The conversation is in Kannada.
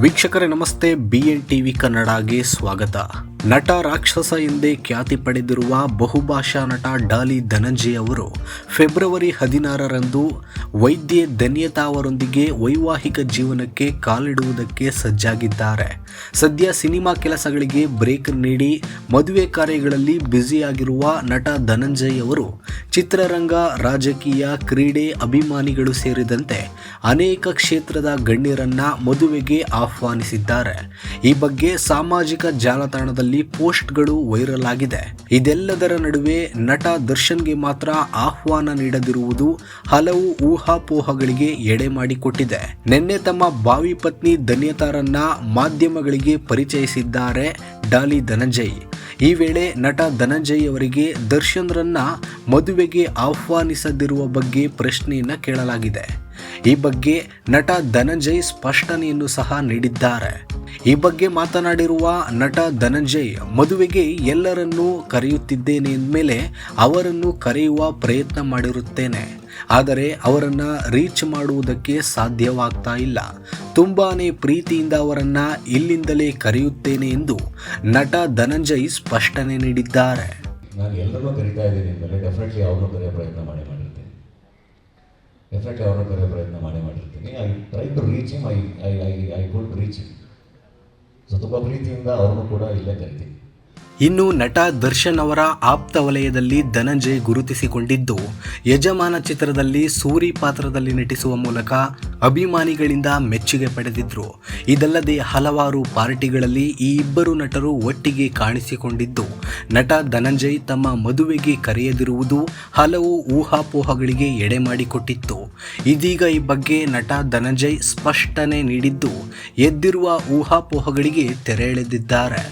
ವೀಕ್ಷಕರೇ ನಮಸ್ತೆ. ಬಿ ಎನ್ ಟಿ ವಿ ಕನ್ನಡಗೆ ಸ್ವಾಗತ. ನಟ ರಾಕ್ಷಸ ಎಂದೇ ಖ್ಯಾತಿ ಪಡೆದಿರುವ ಬಹುಭಾಷಾ ನಟ ಡಾಲಿ ಧನಂಜಯ್ ಅವರು ಫೆಬ್ರವರಿ ಹದಿನಾರರಂದು ವೈದ್ಯೆ ಧನ್ಯತಾ ಅವರೊಂದಿಗೆ ವೈವಾಹಿಕ ಜೀವನಕ್ಕೆ ಕಾಲಿಡುವುದಕ್ಕೆ ಸಜ್ಜಾಗಿದ್ದಾರೆ. ಸದ್ಯ ಸಿನಿಮಾ ಕೆಲಸಗಳಿಗೆ ಬ್ರೇಕ್ ನೀಡಿ ಮದುವೆ ಕಾರ್ಯಗಳಲ್ಲಿ ಬ್ಯುಸಿಯಾಗಿರುವ ನಟ ಧನಂಜಯ್ ಅವರು ಚಿತ್ರರಂಗ, ರಾಜಕೀಯ, ಕ್ರೀಡೆ, ಅಭಿಮಾನಿಗಳು ಸೇರಿದಂತೆ ಅನೇಕ ಕ್ಷೇತ್ರದ ಗಣ್ಯರನ್ನ ಮದುವೆಗೆ ಆಹ್ವಾನಿಸಿದ್ದಾರೆ. ಈ ಬಗ್ಗೆ ಸಾಮಾಜಿಕ ಜಾಲತಾಣದಲ್ಲಿ ಪೋಸ್ಟ್ಗಳು ವೈರಲ್ ಆಗಿದೆ. ಇದೆಲ್ಲದರ ನಡುವೆ ನಟ ದರ್ಶನ್ಗೆ ಮಾತ್ರ ಆಹ್ವಾನ ನೀಡದಿರುವುದು ಹಲವು ಊಹಾಪೋಹಗಳಿಗೆ ಎಡೆ ಮಾಡಿಕೊಟ್ಟಿದೆ. ನಿನ್ನೆ ತಮ್ಮ ಬಾವಿ ಪತ್ನಿ ಧನ್ಯತಾರನ್ನ ಮಾಧ್ಯಮಗಳಿಗೆ ಪರಿಚಯಿಸಿದ್ದಾರೆ ಡಾಲಿ ಧನಂಜಯ್. ಈ ವೇಳೆ ನಟ ಧನಂಜಯ್ ಅವರಿಗೆ ದರ್ಶನ್ರನ್ನ ಮದುವೆಗೆ ಆಹ್ವಾನಿಸದಿರುವ ಬಗ್ಗೆ ಪ್ರಶ್ನೆಯನ್ನು ಕೇಳಲಾಗಿದೆ. ಈ ಬಗ್ಗೆ ನಟ ಧನಂಜಯ್ ಸ್ಪಷ್ಟನೆಯನ್ನು ಸಹ ನೀಡಿದ್ದಾರೆ. ಈ ಬಗ್ಗೆ ಮಾತನಾಡಿರುವ ನಟ ಧನಂಜಯ್, ಮದುವೆಗೆ ಎಲ್ಲರನ್ನೂ ಕರೆಯುತ್ತಿದ್ದೇನೆ ಎಂದಮೇಲೆ ಅವರನ್ನು ಕರೆಯುವ ಪ್ರಯತ್ನ ಮಾಡಿರುತ್ತೇನೆ. ಆದರೆ ಅವರನ್ನು ರೀಚ್ ಮಾಡುವುದಕ್ಕೆ ಸಾಧ್ಯವಾಗ್ತಾ ಇಲ್ಲ. ತುಂಬಾನೇ ಪ್ರೀತಿಯಿಂದ ಅವರನ್ನ ಇಲ್ಲಿಂದಲೇ ಕರೆಯುತ್ತೇನೆ ಎಂದು ನಟ ಧನಂಜಯ್ ಸ್ಪಷ್ಟನೆ ನೀಡಿದ್ದಾರೆ. ನಾನು ಎಲ್ಲರನ್ನೂ ಕರಿತಾ ಇದ್ದೀನಿ ಅಂದಮೇಲೆ ಡೆಫಿನೆಟ್ಲಿ ಅವ್ರನ್ನೂ ಕರೆಯೋ ಪ್ರಯತ್ನ ಮಾಡಿ ಮಾಡಿರ್ತೀನಿ. ಡೆಫಿನೆಟ್ಲಿ ಅವ್ರನ್ನೂ ಕರೆಯೋ ಪ್ರಯತ್ನ ಮಾಡಿ ಮಾಡಿರ್ತೀನಿ. I try to reach I I I I good reach so ತುಂಬ ಪ್ರೀತಿಯಿಂದ ಅವ್ರನ್ನೂ ಕೂಡ ಇಲ್ಲೇ ಕರಿತೀನಿ. ಇನ್ನು ನಟ ದರ್ಶನ್ ಅವರ ಆಪ್ತ ವಲಯದಲ್ಲಿ ಧನಂಜಯ್ ಗುರುತಿಸಿಕೊಂಡಿದ್ದು, ಯಜಮಾನ ಚಿತ್ರದಲ್ಲಿ ಸೂರಿ ಪಾತ್ರದಲ್ಲಿ ನಟಿಸುವ ಮೂಲಕ ಅಭಿಮಾನಿಗಳಿಂದ ಮೆಚ್ಚುಗೆ ಪಡೆದಿದ್ರು. ಇದಲ್ಲದೆ ಹಲವಾರು ಪಾರ್ಟಿಗಳಲ್ಲಿ ಈ ಇಬ್ಬರು ನಟರು ಒಟ್ಟಿಗೆ ಕಾಣಿಸಿಕೊಂಡಿದ್ದು, ನಟ ಧನಂಜಯ್ ತಮ್ಮ ಮದುವೆಗೆ ಕರೆಯದಿರುವುದು ಹಲವು ಊಹಾಪೋಹಗಳಿಗೆ ಎಡೆ ಮಾಡಿಕೊಟ್ಟಿತ್ತು. ಇದೀಗ ಈ ಬಗ್ಗೆ ನಟ ಧನಂಜಯ್ ಸ್ಪಷ್ಟನೆ ನೀಡಿದ್ದು, ಎದ್ದಿರುವ ಊಹಾಪೋಹಗಳಿಗೆ ತೆರೆ ಎಳೆದಿದ್ದಾರೆ.